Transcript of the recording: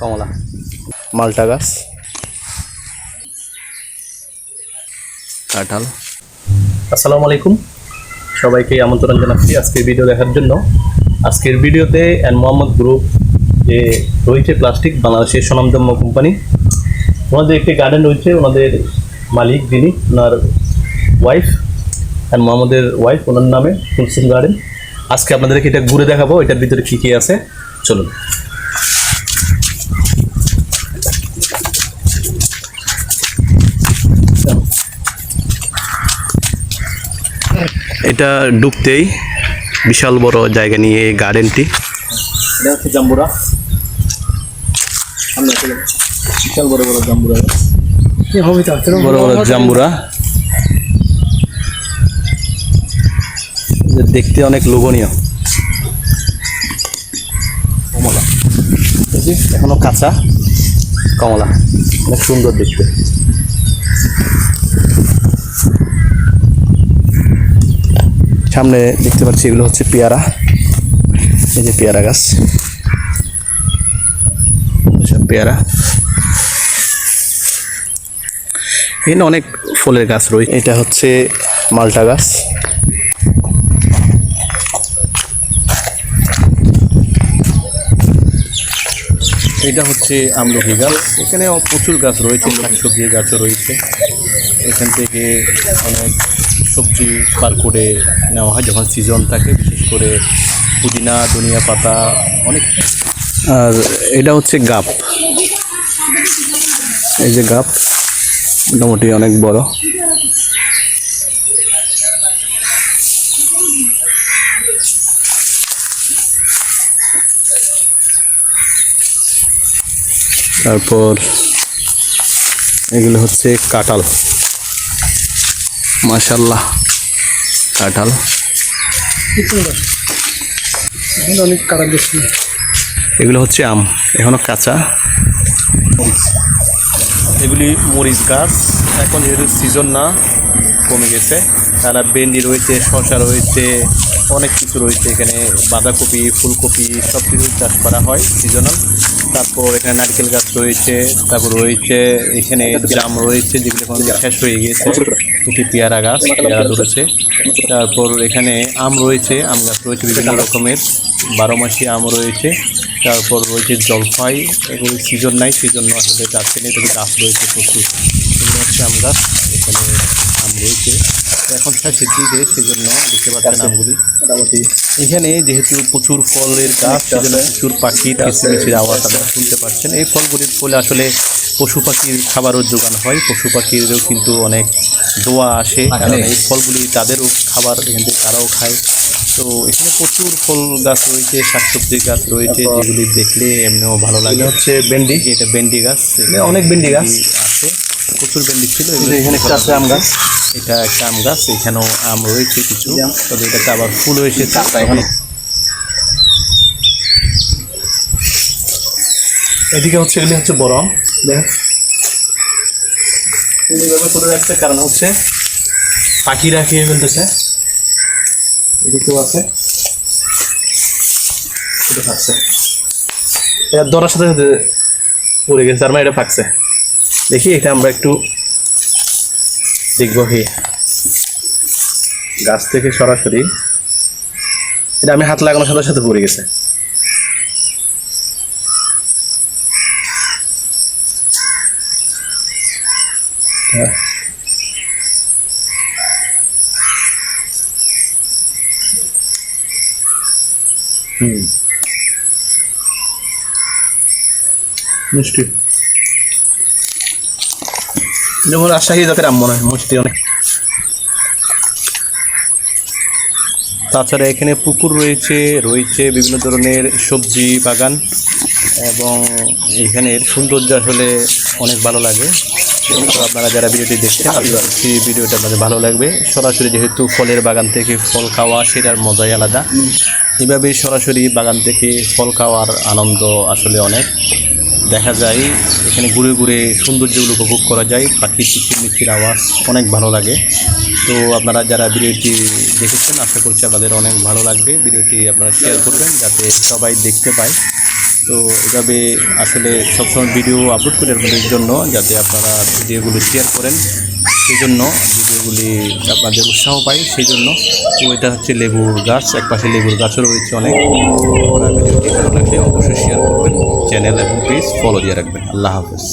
কমলা। মালটা গাছ। কাঁঠাল। আসসালামু আলাইকুম। সবাইকে আমন্ত্রণ জানাচ্ছি আজকের ভিডিও দেখার জন্য। আজকের ভিডিওতে অ্যান মোহাম্মদ গ্রুপ যে রয়েছে প্লাস্টিক বাংলাদেশের স্বনামধন্য কোম্পানি। ওনাদের একটি গার্ডেন রয়েছে ওনাদের মালিক যিনি ওনার ওয়াইফ অ্যান্ড মোহাম্মদের ওয়াইফ ওনার নামে কুলসুম গার্ডেন। আজকে আপনাদেরকে এটা ঘুরে দেখাবো এটার ভিতরে কী কী আছে। চলুন। এটা ঢুকতেই বিশাল বড় জায়গা নিয়ে এই গার্ডেনটি। এটা হচ্ছে জাম্বুরা। বিশাল বড় বড় জাম্বুরা। বড় বড় জাম্বুরা। যে দেখতে অনেক লোভনীয়। কমলা। এই যে এখনও কাঁচা। কমলা। অনেক সুন্দর দেখতে। সামনে দেখতে পাচ্ছি এগুলো হচ্ছে পেয়ারা। এই যে পেয়ারা গাছ। পেয়ারা। এখানে অনেক ফুলের গাছ রয়েছে। এটা হচ্ছে মালটা গাছ। এটা হচ্ছে আমলকি গাছ। এখানে প্রচুর গাছ রয়েছে শাকসবজির গাছও রয়েছে। এখান থেকে অনেক সবজি বার করে নেওয়া হয় যখন সিজন থাকে, বিশেষ করে পুদিনা, ধনিয়া পাতা, অনেক। আর এটা হচ্ছে গাপ। এই যে গাপ, মোটামুটি অনেক বড়। তারপর এগুলো হচ্ছে কাঁঠাল। মাশাল্লাহ কাঁঠাল। অনেক কাটা বেশি এগুলো হচ্ছে আম, এখনও কাঁচা। এগুলি মরিচ গাছ, এখন যেহেতু সিজন না, কমে গেছে। তারা ভেন্ডি রয়েছে, শসা রয়েছে অনেক কিছু রয়েছে এখানে, বাঁধাকপি, ফুলকপি সব কিছু চাষ করা হয় সিজনাল তারপর এখানে নারকেল গাছ রয়েছে, তারপর রয়েছে এখানে জাম রয়েছে, যেগুলো এখন শেষ হয়ে গেছে এটি পেয়ারা গাছ, পেয়ারা ধরেছে। তারপর এখানে আম রয়েছে, আম গাছ রয়েছে বিভিন্ন রকমের। বারো মাসি আম রয়েছে। তারপর রয়েছে জলফাই এগুলো সিজন নাই সেই জন্য আসলে নেই তবে গাছ রয়েছে প্রচুর। এগুলো হচ্ছে আম গাছ এখানে আম রয়েছে। এখন শেষের দিকে সেজন্য দেখতে পাচ্ছেন আমগুলি। মোটামুটি। এখানে যেহেতু প্রচুর ফলের গাছ সেজন্য প্রচুর পাখি কিচিমিচির আওয়াজ আপনারা শুনতে পাচ্ছেন। এই ফলগুলির ফলে আসলে পশু পাখির খাবারও যোগান হয়। পশু পাখিরও কিন্তু অনেক দোয়া আসে। কারণ এই ফলগুলি তাদেরও খাবার এখান থেকে তারাও খায়। তো এখানে প্রচুর ফল গাছ রয়েছে শাকসবজির গাছ রয়েছে যেগুলি দেখলে এমনিও ভালো লাগে। হচ্ছে ভেন্ডি। এটা ভেন্ডি গাছ এখানে অনেক ভেন্ডি গাছ। আছে। প্রচুর ভেন্ডি ছিল এখানে একটা আছে আম গাছ। এটা একটা আম গাছ এখানেও আম রয়েছে কিছু তবে এটাতে আবার ফুল এসেছে। এদিকে হচ্ছে এগুলি হচ্ছে বড় আম দেখ এইভাবে করে রাখতে কারণ হচ্ছে পাখিরা খেয়ে ফেলতেছে। ধরার সাথে সাথে পড়ে গেছে, তার মানে এটা ফাঁকছে দেখি, এটা আমরা একটু দেখব কি। গাছ থেকে সরাসরি। এটা আমি হাত লাগানোর সাথে সাথে পড়ে গেছে। হ্যাঁ। হুম। মিষ্টি। যেমন রাজশাহী জাতের আম মনে হয়, মিষ্টি অনেক। তাছাড়া এখানে পুকুর রয়েছে রয়েছে বিভিন্ন ধরনের সবজি বাগান এবং এখানের সৌন্দর্য আসলে অনেক ভালো লাগে। তো আপনারা যারা ভিডিওটি দেখছেন আশা করছি ভিডিওটা আপনাদের ভালো লাগবে। সরাসরি যেহেতু ফলের বাগান থেকে ফল খাওয়া, সেটার মজাই আলাদা। এভাবে সরাসরি বাগান থেকে ফল খাওয়ার আনন্দ আসলে অনেক। দেখা যায়, এখানে ঘুরে ঘুরে সৌন্দর্যগুলো উপভোগ করা যায়, পাখির কিচির মিচির আওয়াজ অনেক ভালো লাগে। তো আপনারা যারা ভিডিওটি দেখেছেন, আশা করছি আপনাদের অনেক ভালো লাগবে। ভিডিওটি আপনারা শেয়ার করবেন, যাতে সবাই দেখতে পায়। তো এভাবে আসলে সবসময় ভিডিও আপলোড করি আপনাদের জন্য, যাতে আপনারা ভিডিওগুলো শেয়ার করেন। সেই জন্য ভিডিওগুলি আপনাদের উৎসাহ পাই সেই জন্য তো এটা হচ্ছে লেবুর গাছ একপাশে লেবুর গাছও রয়েছে অনেক। ভিডিওটি ভালো লাগলে অবশ্যই শেয়ার করবেন চ্যানেল এবং প্লিজ ফলো দিয়ে রাখবেন। আল্লাহ হাফেজ।